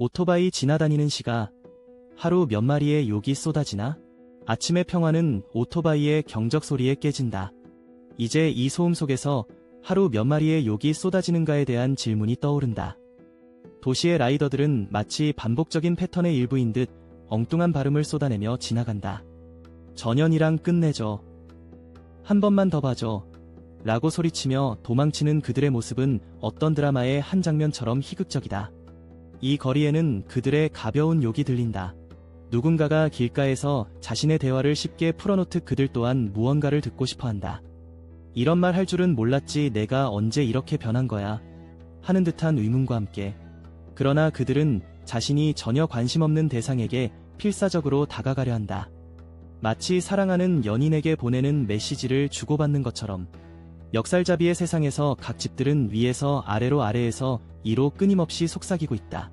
오토바이 지나다니는 시가 하루 몇 마리의 욕이 쏟아지나? 아침의 평화는 오토바이의 경적 소리에 깨진다. 이제 이 소음 속에서 하루 몇 마리의 욕이 쏟아지는가에 대한 질문이 떠오른다. 도시의 라이더들은 마치 반복적인 패턴의 일부인 듯 엉뚱한 발음을 쏟아내며 지나간다. 전현이랑 끝내줘. 한 번만 더 봐줘. 라고 소리치며 도망치는 그들의 모습은 어떤 드라마의 한 장면처럼 희극적이다. 이 거리에는 그들의 가벼운 욕이 들린다. 누군가가 길가에서 자신의 대화를 쉽게 풀어놓듯 그들 또한 무언가를 듣고 싶어 한다. 이런 말 할 줄은 몰랐지 내가 언제 이렇게 변한 거야. 하는 듯한 의문과 함께. 그러나 그들은 자신이 전혀 관심 없는 대상에게 필사적으로 다가가려 한다. 마치 사랑하는 연인에게 보내는 메시지를 주고받는 것처럼 멱살잡이의 세상에서 각 집들은 위에서 아래로 아래에서 이로 끊임없이 속삭이고 있다.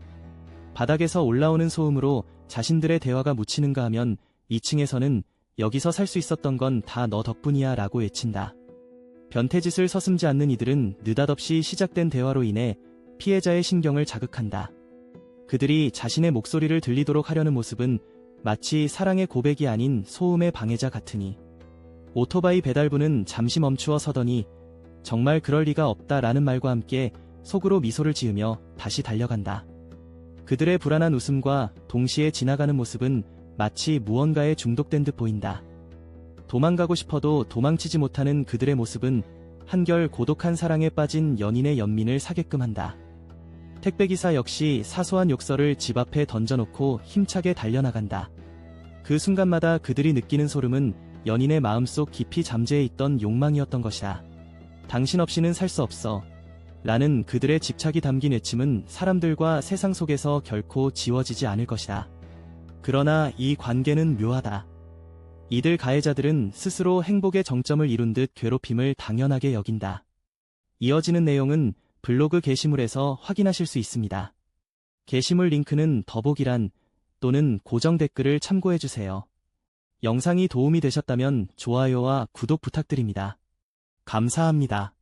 바닥에서 올라오는 소음으로 자신들의 대화가 묻히는가 하면 2층에서는 여기서 살 수 있었던 건 다 너 덕분이야 라고 외친다. 변태짓을 서슴지 않는 이들은 느닷없이 시작된 대화로 인해 피해자의 신경을 자극한다. 그들이 자신의 목소리를 들리도록 하려는 모습은 마치 사랑의 고백이 아닌 소음의 방해자 같으니 오토바이 배달부는 잠시 멈추어 서더니 정말 그럴 리가 없다라는 말과 함께 속으로 미소를 지으며 다시 달려간다. 그들의 불안한 웃음과 동시에 지나가는 모습은 마치 무언가에 중독된 듯 보인다. 도망가고 싶어도 도망치지 못하는 그들의 모습은 한결 고독한 사랑에 빠진 연인의 연민을 사게끔 한다. 택배기사 역시 사소한 욕설을 집 앞에 던져놓고 힘차게 달려나간다. 그 순간마다 그들이 느끼는 소름은 연인의 마음속 깊이 잠재해 있던 욕망이었던 것이다. 당신 없이는 살 수 없어. 라는 그들의 집착이 담긴 외침은 사람들과 세상 속에서 결코 지워지지 않을 것이다. 그러나 이 관계는 묘하다. 이들 가해자들은 스스로 행복의 정점을 이룬 듯 괴롭힘을 당연하게 여긴다. 이어지는 내용은 블로그 게시물에서 확인하실 수 있습니다. 게시물 링크는 더보기란 또는 고정 댓글을 참고해주세요. 영상이 도움이 되셨다면 좋아요와 구독 부탁드립니다. 감사합니다.